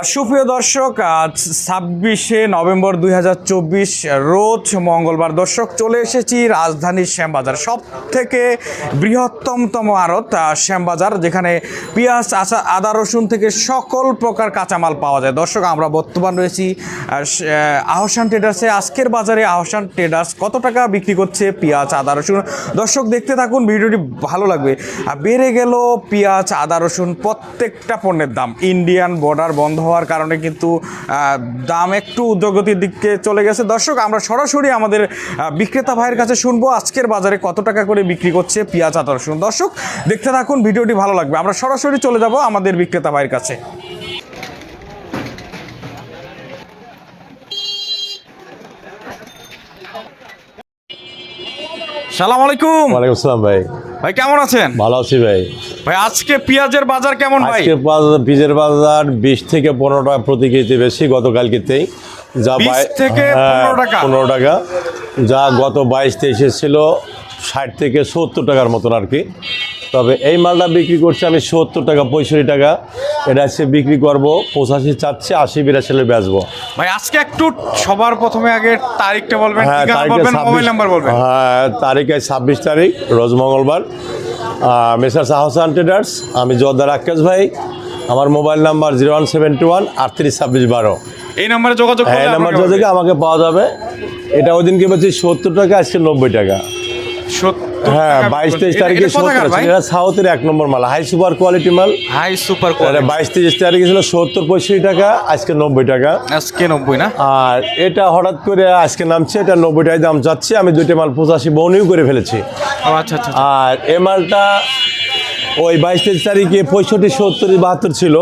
সুপ্রিয় দর্শক, আজ ছাব্বিশে নভেম্বর দুই হাজার চব্বিশ, রোজ মঙ্গলবার। দর্শক, চলে এসেছি রাজধানীর শ্যামবাজার। সব থেকে বৃহত্তমতম আড়ত শ্যামবাজার, যেখানে পেঁয়াজ, আচা, আদা, রসুন থেকে সকল প্রকার কাঁচামাল পাওয়া যায়। দর্শক, আমরা বর্তমান রয়েছি আহসান ট্রেডার্সে। আজকের বাজারে আহসান ট্রেডার্স কত টাকা বিক্রি করছে? পেঁয়াজ, আদা, রসুন। দর্শক, দেখতে থাকুন, ভিডিওটি ভালো লাগবে। আর বেড়ে গেল পেঁয়াজ, আদা, রসুন প্রত্যেকটা পণ্যের দাম। ইন্ডিয়ান বর্ডার বন্ধ হওয়ার কারণে কিন্তু দাম একটু উদ্যোগতির দিকে চলে গেছে। দর্শক, আমরা সরাসরি আমাদের বিক্রেতা ভাইয়ের কাছে শুনব আজকের বাজারে কত টাকা করে বিক্রি করছে পেঁয়াজ আদা রসুন দর্শক, দেখতে থাকুন, ভিডিওটি ভালো লাগবে। আমরা সরাসরি চলে যাব আমাদের বিক্রেতা ভাইয়ের কাছে। সালাম আলাইকুম। ওয়ালাইকুম আসসালাম ভাই। ভাই কেমন আছেন? ভালো আছি ভাই। ভাই আজকে পেঁয়াজের বাজার কেমন ভাই? আজকে পেঁয়াজের বীজের বিশ থেকে পনেরো টাকা প্রতি কেজি বেশি গতকালকেতেই। যা 20 থেকে হ্যাঁ, 15 টাকা? পনেরো টাকা। যা গত বাইশ তেইশে ছিল ষাট থেকে সত্তর টাকার মতন আর কি। তবে এই মালটা বিক্রি করছি আমি সত্তর টাকা পঁয়ষট্টি টাকা। এটা আজকে বিক্রি করব পঁচাশি চাচ্ছে আশি বিরাশি বেচবো। ভাই আজকে একটু সবার প্রথমে আগে তারিখটা বলবেন হ্যাঁ মোবাইল নাম্বার বলবেন হ্যাঁ তারিখে ছাব্বিশ তারিখ রোজ মঙ্গলবার। মিস্টার সাহসান ট্রেডার্স আমি জোরদার আকাশ ভাই। আমার mobile number zero one seven two one আটত্রিশ ছাব্বিশ বারো। এই নাম্বারে যোগাযোগ হ্যাঁ এই নাম্বার যোগাযোগে আমাকে পাওয়া যাবে। এটা ওই দিনকে বলছি সত্তর টাকা আজকে নব্বই টাকা। বলবে। 70 হ্যাঁ বাইশ তেইশ তারিখে এটা সত্তর এটা সাউথের এক নম্বর মাল হাই সুপার কোয়ালিটি মাল। হাই সুপার কোয়ালিটি বাইশ তেইশ তারিখে ছিল সত্তর পঁয়ষট্টি টাকা আজকে নব্বই টাকা। আজকে 90 না? আর এটা হঠাৎ করে আজকে নামছে এটা নব্বই টাকায় দাম চাচ্ছে আমি দুইটা মাল পঁচাশি বনিও করে ফেলেছি। আচ্ছা আচ্ছা আর এ মালটা ওই বাইশ তেইশ তারিখে পঁয়ষট্টি সত্তর বাহাত্তর ছিল।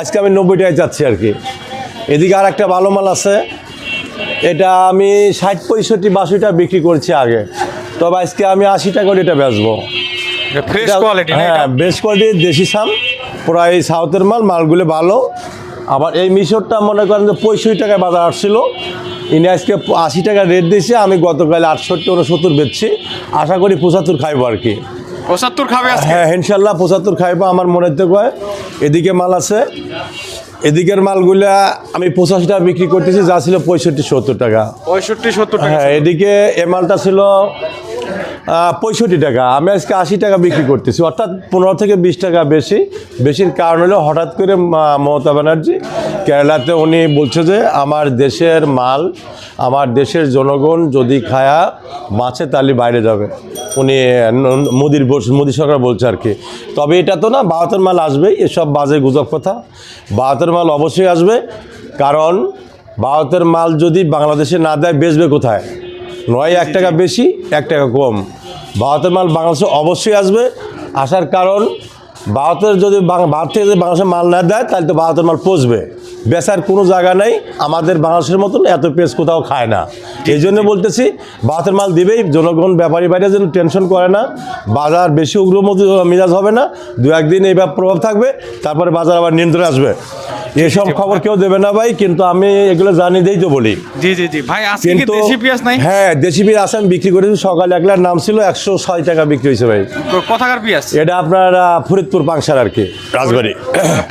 আজকে আমি নব্বই টাকায় যাচ্ছি আর কি। এদিকে আর একটা ভালো মাল আছে। এটা আমি ষাট পঁয়ষট্টি বাষট্টি বিক্রি করছি আগে। তবে আজকে আমি আশি টাকা করে এটা বেচবো। ফ্রেশ এটা- কোয়ালিটি হ্যাঁ? বেস্ট কোয়ালিটির দেশি সাম প্রায় সাউথের মাল মালগুলো ভালো। আবার এই মিশরটা মনে করেন যে পঁয়ষট্টি টাকায় বাজার আসছিল। ইনি আজকে আশি টাকা রেট দিয়েছে আমি গতকাল আটষট্টি উনসত্তর বেচছি। আশা করি পঁচাত্তর খাইবো আর কি। 75 খাবে হ্যাঁ ইনশাল্লাহ পঁচাত্তর খাইবো আমার মনে থেকে হয় এদিকে মাল আছে। এদিকের মালগুলা আমি পঁচাশি টাকা বিক্রি করতেছি যা ছিল পঁয়ষট্টি সত্তর টাকা। 65 70 টাকা হ্যাঁ এদিকে এ মালটা ছিল পঁয়ষট্টি টাকা। আমি আজকে আশি টাকা বিক্রি করতেছি। অর্থাৎ পনেরো থেকে বিশ টাকা বেশি। বেশির কারণ হলো হঠাৎ করে মমতা ব্যানার্জি কেরালাতে উনি বলছে যে, আমার দেশের মাল, আমার দেশের জনগণ যদি খায়া বাঁচে তাহলে বাইরে যাবে। উনি মোদির মোদি সরকার বলছে আর কি। তবে এটা তো না, বাহাত্তর মাল আসবেই, এসব বাজে গুজব কথা। বাহাত্তর মাল অবশ্যই আসবে, কারণ ভারতের মাল যদি বাংলাদেশে না দেয়, বেচবে কোথায়? নয়, এক টাকা বেশি, এক টাকা কম। ভারতের মাল বাংলাদেশে অবশ্যই আসবে। আসার কারণ ভারতের যদি ভারত থেকে যদি বাংলাদেশে মাল না দেয় তাহলে তো ভারতের মাল পচবে। বেচার কোনো জায়গা নেই আমাদের বাংলাদেশের মতন এত পেস কোথাও খায় না। এই জন্য বলতেছি ভারতের মাল দিবেই জনগণ ব্যাপারী বাইরে যেন টেনশন করে না। বাজার বেশি উগ্র মেজাজ হবে না। দু একদিন এই ব্যাপ- প্রভাব থাকবে তারপরে বাজার আবার নিয়ন্ত্রণে আসবে। এসব খবর কেউ দেবে না ভাই কিন্তু আমি এগুলো জানি দিই তো বলি। জি জি জি। ভাই আজকে দেশি পেঁয়াজ নাই? হ্যাঁ দেশি পেঁয়াজ আছে আমি বিক্রি করেছি। সকালে এক লাখ নাম ছিল একশো ছয় টাকা বিক্রি হয়েছে ভাই। কোথাকার পেঁয়াজ? এটা আপনার ফরিদপুর পাংশার আর কি রাজবাড়ি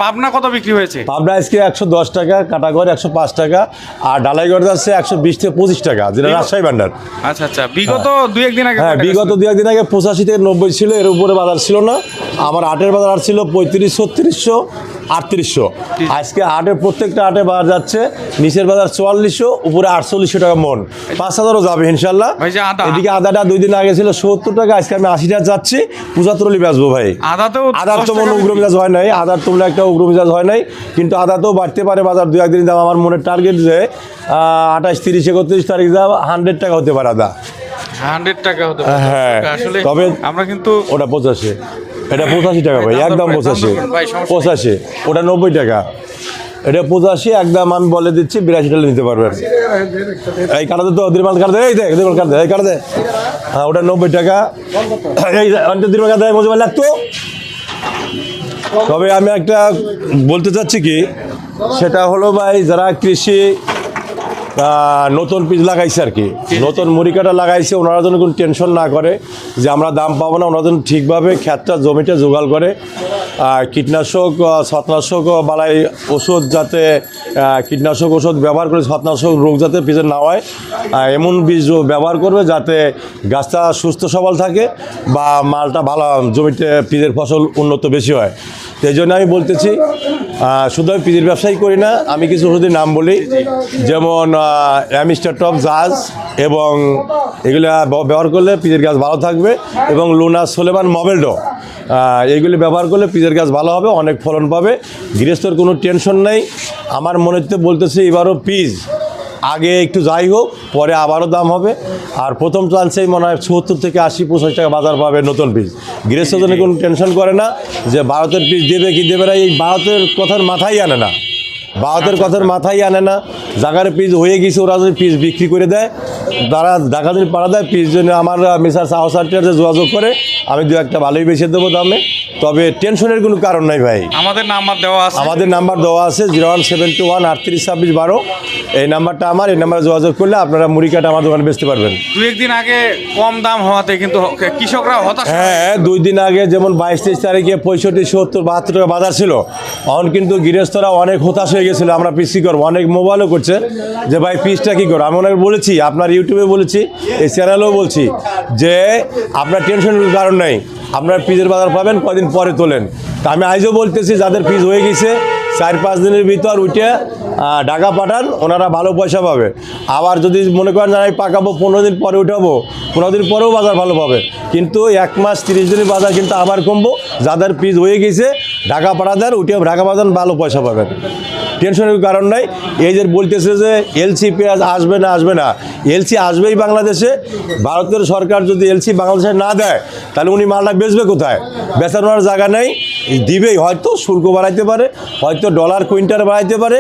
পাবনা কত বিক্রি হয়েছে? পাবনা আজকে একশো দশ টাকা কাটাগড় একশো পাঁচ টাকা আর ডালাইগড় যাচ্ছে একশো বিশ থেকে পঁচিশ টাকা যেটা রাজশাহী ভান্ডার। আচ্ছা আচ্ছা। বিগত দুই একদিন আগে হ্যাঁ বিগত ছিল? দু একদিন আগে পঁচাশি থেকে নব্বই ছিল এর উপরে বাজার ছিল না। আমার আটের বাজার আর ছিল পঁয়ত্রিশ ছত্রিশশো আটত্রিশশো। আজকে আটের প্রত্যেকটা আটে বাজার যাচ্ছে নিচের বাজার চুয়াল্লিশশো উপরে আটচল্লিশশো টাকা মন। পাঁচ হাজারও যাবে ইনশাল্লাহ। আদা। এদিকে আদাটা দুই দিন আগে ছিল সত্তর টাকা আজকে আমি আশি টাকা যাচ্ছি পঁচাত্তর হলে বেচবো ভাই। আদাতেও আদার তো মনে উগ্র। মেজাজ হয় নাই আদার তো একটা উগ্র মেজাজ হয় নাই কিন্তু আদাতেও বাড়তে পারে বাজার দু একদিন দাম। আমার মনে টার্গেট যে আঠাশ তিরিশ একত্রিশ তারিখ দাম হান্ড্রেড টাকা হতে পারে আদা। 100 টাকা হতে পারে। হ্যাঁ, আসলে তবে- আমরা কিন্তু ওটা পঁচাশি। এটা পঁচাশি টাকা ভাই দাম একদম দাম পঁচাশি। পঁচাশি ওটা নব্বই টাকা। এটা পঁচাশি একদম আমি বলে দিচ্ছি বিরাশি টাকা নিতে পারবেন। এই কাটাতে তো দিরমাল কাটে এই দেখ দিরমাল কাটে এই কাটে হ্যাঁ ওটা নব্বই টাকা। এই অন্তে দিরমাল কাটে মজুমার লাগতো তবে আমি একটা বলতে চাচ্ছি কি সেটা হলো ভাই যারা কৃষি নতুন পিস লাগাইছে আর কি। নতুন মুড়ি কাটা লাগাইছে ওনারা যেন কোনো টেনশন না করে যে আমরা দাম পাবো না ওনারা যেন ঠিকভাবে ক্ষেতটা জমিটা জোগাড় করে। আর কীটনাশক আহ, বালাই ওষুধ যাতে কীটনাশক ওষুধ ব্যবহার করে ছত্রাকনাশক রোগ যাতে পিজে না হয় এমন বীজ ব্যবহার করবে যাতে গাছটা সুস্থ সবল থাকে বা মালটা ভালো জমিতে পিজের ফসল উন্নত বেশি হয়। সেই জন্য আমি বলতেছি শুধু আমি পিজির ব্যবসাই করি না, আমি কিছু ওষুধের নাম বলি। যেমন অ্যামিস্টার টপ জাজ এবং এগুলো ব্যবহার করলে পিজের গাছ ভালো থাকবে এবং লুনা সোলেমান মবেলডো এইগুলি ব্যবহার করলে পিজের গাছ ভালো হবে, অনেক ফলন পাবে। গৃহস্থর কোনো টেনশন নেই। আমার মনে হচ্ছে বলতেছে, এবারও পিজ আগে একটু যাই হোক পরে আবারও দাম হবে। আর প্রথম চান্সেই মনে হয় সত্তর থেকে আশি পঁচাশি টাকা বাজার পাবে নতুন পিস। গৃহস্থ জন্য কোনো টেনশন করে না যে ভারতের পিস দেবে কি দেবে না এই ভারতের কথার মাথায় আনে না। ভারতের কথার মাথায় আনে না। জাগার পিস হয়ে গেছে ওরা যদি পিস বিক্রি করে দেয় তারা দেখা যদি পাড়া দেয় পিস জন্য আমার মিসার সাহসারটির যোগাযোগ করে আমি দু একটা ভালোই বেছে দেবো দামে। তবে টেনশনের কোনো কারণ নাই ভাই। আমাদের নাম্বার দেওয়া আছে। আমাদের নাম্বার দেওয়া আছে zero one seven two one আটত্রিশ ছাব্বিশ বারো। এই নাম্বারটা আমার এই নাম্বারে যোগাযোগ করলে আপনারা মুড়ি কাটা আমার দোকানে বেচতে পারবেন। দু একদিন আগে কম দাম হওয়াতে কিন্তু কৃষকরা হতাশ হ্যাঁ দুই দিন আগে যেমন বাইশ তেইশ তারিখে পঁয়ষট্টি সত্তর বাহাত্তর টাকা বাজার ছিল তখন কিন্তু গৃহস্থরা অনেক হতাশ হয়ে গেছিল আমরা পিস কী করব অনেক মোবাইলও করছে যে ভাই পিসটা কী করো? আমি অনেক বলেছি আপনার ইউটিউবে বলেছি এই চ্যানেলেও বলছি যে আপনার টেনশনের কারণ নেই। আপনার পিসের বাজার পাবেন কদিন পরে তোলেন। তা আমি আজও বলতেছি, যাদের পিস হয়ে গেছে, চার পাঁচ দিনের ভিতর উঠে ঢাকা পাঠান, ওনারা ভালো পয়সা পাবে। আবার যদি মনে করেন আমি পাকাবো, পনেরো দিন পরে উঠাবো, পনেরো দিন পরেও বাজার ভালো পাবে। কিন্তু এক মাস তিরিশ দিনের বাজার কিন্তু আবার কমবো, যাদের পিস হয়ে গেছে, ঢাকা পাঠা দেন উঠে ঢাকা পাঠান, ভালো পয়সা পাবেন। টেনশনের কারণ নাই। এই যে বলতেছে যে এলসি পেঁয়াজ আসবে না আসবে না। এলসি আসবেই বাংলাদেশে। ভারতের সরকার যদি এলসি বাংলাদেশে না দেয়, তাহলে উনি মালটা বেচবে কোথায়? বেচানোর জায়গা নেই। দিবেই, হয়তো শুল্ক বাড়াইতে পারে, হয়তো ডলার কুইন্টাল বাড়াইতে পারে।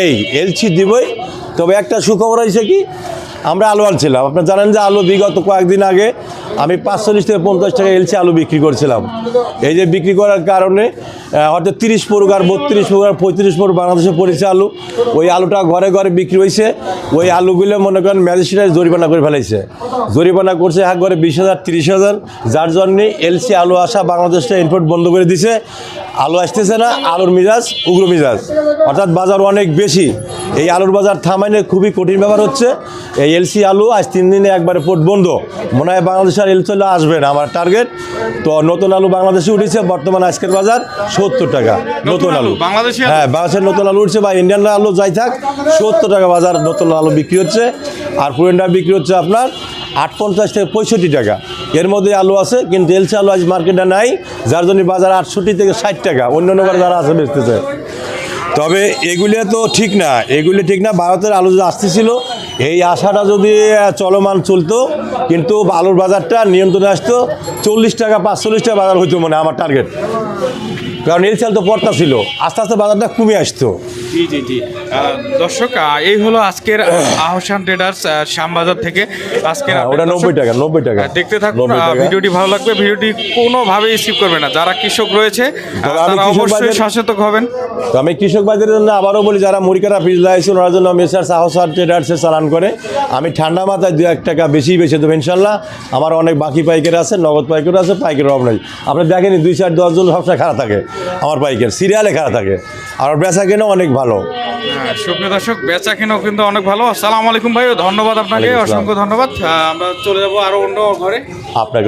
এই এলসি দিবই। তবে একটা সুখবর হয়েছে কি? আমরা আলু আনছিলাম। আপনারা জানেন যে আলু বিগত কয়েকদিন আগে আমি পাঁচচল্লিশ থেকে পঞ্চাশ টাকা এলসি আলু বিক্রি করছিলাম। এই যে বিক্রি করার কারণে হয়তো তিরিশ পড়ুক আর বত্রিশ পড়ুক আর পঁয়ত্রিশ পড়ুক বাংলাদেশে পড়েছে আলু। ওই আলুটা ঘরে ঘরে বিক্রি হয়েছে। ওই আলুগুলো মনে করেন ম্যাজিস্ট্রেট জরিমানা করে ফেলাইছে। জরিমানা করছে এক ঘরে বিশ হাজার, তিরিশ হাজার। যার জন্যে এলসি আলু আসা বাংলাদেশটা ইম্পোর্ট বন্ধ করে দিছে। আলু আসতেছে না, আলুর মিজাজ, উগ্র মিজাজ। অর্থাৎ বাজার অনেক বেশি। এই আলুর বাজার থামাইলে খুবই কঠিন ব্যাপার হচ্ছে। এই এলসি আলু আজ তিন দিনে একবারে পোর্ট বন্ধ। মনে হয় বাংলাদেশ আর এলসি আলু আসবে না আমার টার্গেট তো নতুন আলু বাংলাদেশে উঠেছে বর্তমান আজকের বাজার সত্তর টাকা। নতুন আলু বাংলাদেশি? হ্যাঁ বাংলাদেশের নতুন আলু উঠছে বা ইন্ডিয়ান আলু যাই থাক সত্তর টাকা বাজার নতুন আলু বিক্রি হচ্ছে। আর পুরেনটা বিক্রি হচ্ছে আপনার আট পঞ্চাশ থেকে পঁয়ষট্টি টাকা। এর মধ্যে আলু আছে কিন্তু এলসি আলু আজ মার্কেটে নাই। যার জন্য বাজার আটষট্টি থেকে ষাট টাকা। অন্য অন্য বার যারা আছে বেচতেছে। তবে এগুলো তো ঠিক না। এগুলি ঠিক না। ভারতের আলু যদি আসতেছিল, এই আশাটা যদি চলমান চলতো, কিন্তু আলুর বাজারটা নিয়ন্ত্রণে আসতো, চল্লিশ টাকা, পাঁচচল্লিশ টাকা বাজার হইতো মানে আমার টার্গেট কারণ এই চাল তো পড়তা ছিল আস্তে আস্তে বাজারটা কমে আসতো। জি জি জি। দর্শক এই হলো আজকের আহসান ট্রেডার্স শ্যামবাজার থেকে। আজকের হ্যাঁ, ওটা নব্বই টাকা নব্বই টাকা। দেখতে থাকুন। ভিডিওটি ভালো লাগবে ভিডিওটি কোনোভাবেই স্কিপ করবে না। যারা কৃষক রয়েছে তারা অবশ্যই সচেতন হবেন। তো আমি কৃষক বাজারের জন্য আবারও বলি যারা মুড়িকাটা ফ্রিজ লাগাইছে ওনার জন্য মেসার সাহসার ট্রেডার্সে চালান করে। আমি ঠান্ডা মাথায় দু এক টাকা বেশি বেছে দেবো ইনশাল্লাহ। আমার অনেক বাকি পাইকার আছে নগদ পাইকার আছে পাইকারের অভাব নেই। আপনি দেখেনি দুই চার দশজন সবসময় খারাপ থাকে আমার পাইকার। সিরিয়ালে খারাপ থাকে। আর বেচা কেনা অনেক ভালো। হ্যাঁ, সুপ্রিয় দর্শক বেচা কিনাও কিন্তু অনেক ভালো। আসসালামু আলাইকুম ভাই ধন্যবাদ আপনাকে অসংখ্য ধন্যবাদ। আমরা চলে যাব আরও অন্য ঘরে। আপনাকে